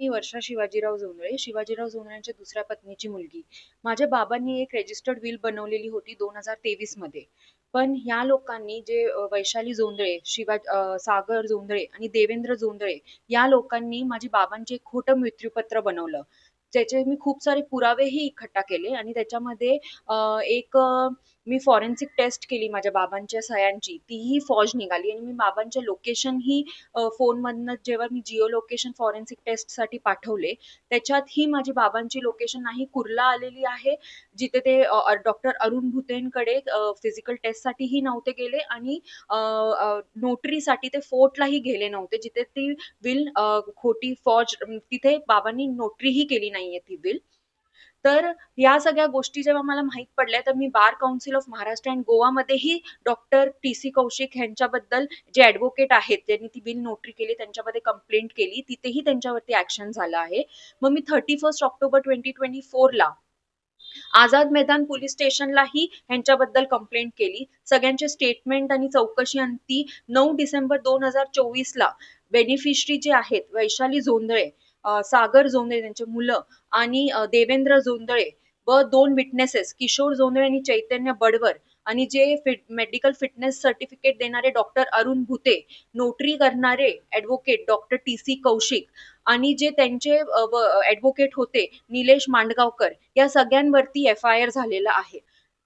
मी वर्षा शिवाजीराव जोंधळे शिवाजीराव जोंधळ्यांच्या दुसऱ्या पत्नीची मुलगी. माझ्या बाबांनी एक रेजिस्टर्ड विल बनवलेली होती दोन हजार तेवीसमध्ये पण ह्या लोकांनी जे वैशाली जोंधळे शिवा सागर जोंधळे आणि देवेंद्र जोंधळे या लोकांनी माझी बाबांचे खोटं मृत्यूपत्र बनवलं. ज्याचे मी खूप सारे पुरावेही इकट्ठा केले आणि त्याच्यामध्ये एक मी फॉरेन्सिक टेस्ट केली माझ्या बाबांच्या सह्यांची. तीही फॉज निघाली आणि मी बाबांचे लोकेशन ही फोनमधनं जेव्हा मी जिओ लोकेशन फॉरेन्सिक टेस्टसाठी पाठवले त्याच्यात ही माझी बाबांची लोकेशन नाही कुर्ला आलेली आहे जिथे ते डॉक्टर अरुण भुतेंकडे फिजिकल टेस्ट साठीही नव्हते गेले आणि नोटरीसाठी ते फोर्टलाही गेले नव्हते जिथे ती विल खोटी फॉज तिथे बाबांनी नोटरीही केली नाही. नाहीये ती विल तर या सगळ्या गोष्टी जेव्हा मला माहीत पडल्या तर मी bar council of Maharashtra and गोवामध्येही doctor T C Kaushik यांच्याबद्दल जे ऍडव्होकेट आहेत त्यांनी ती बिल नोटरी केली त्यांच्यामध्ये कंप्लेंट केली तिथेही त्यांच्यावरती ऍक्शन झालं आहे. मग मी thirty first October twenty twenty फोरला आझाद मैदान पोलीस स्टेशनलाही ह्यांच्याबद्दल कंप्लेंट केली. सगळ्यांचे स्टेटमेंट आणि चौकशी अंती नऊ डिसेंबर दोन हजार चोवीसला बेनिफिशरी जे आहेत वैशाली जोंधळे सागर जोंधळे त्यांचे मुलं आणि देवेंद्र जोंधळे व दोन विटनेसेस किशोर जोंधळे आणि चैतन्य बडवर आणि जे फिट मेडिकल फिटनेस सर्टिफिकेट देणारे डॉक्टर अरुण भुते नोटरी करणारे advocate doctor T C Kaushik आणि जे त्यांचे ऍडव्होकेट होते निलेश मांडगावकर या सगळ्यांवरती एफ आय आर झालेला आहे.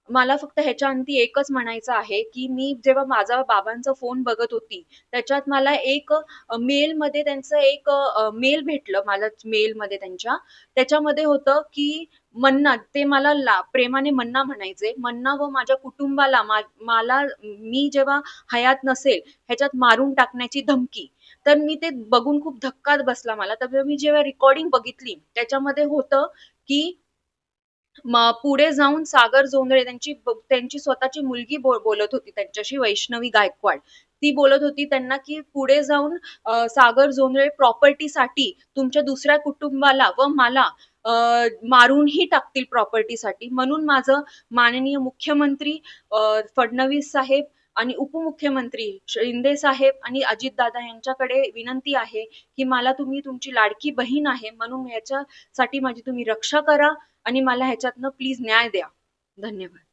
मला फक्त ह्याच्या अंती एकच म्हणायचं आहे की मी जेव्हा माझा बाबांचा फोन बघत होती त्याच्यात मला एक मेल मध्ये त्यांचं एक मेल भेटलं मला मेल मध्ये त्यांच्या. त्याच्यामध्ये होतं की मन्ना ते मला ला प्रेमाने मन्ना म्हणायचे. मन्ना व माझ्या कुटुंबाला मा- मला मी जेव्हा हयात नसेल ह्याच्यात मारून टाकण्याची धमकी तर मी ते बघून खूप धक्कात बसला मला. तर मी जेव्हा रेकॉर्डिंग बघितली त्याच्यामध्ये होतं की पुढे जाऊन सागर जोंधळे त्यांची त्यांची स्वतःची मुलगी बोलत होती त्यांच्याशी वैष्णवी गायकवाड. ती बोलत होती त्यांना की पुढे जाऊन सागर जोंधळे प्रॉपर्टीसाठी तुमच्या दुसऱ्या कुटुंबाला व मला मारूनही टाकतील प्रॉपर्टीसाठी. म्हणून माझं माननीय मुख्यमंत्री फडणवीस साहेब आणि उपमुख्यमंत्री शिंदे साहेब आणि अजितदादा यांच्याकडे विनंती आहे की मला तुम्ही तुमची लाडकी बहीण आहे म्हणून याच्यासाठी माझी तुम्ही रक्षा करा. आणि मला ह्याच्यातनं प्लीज न्याय द्या. धन्यवाद.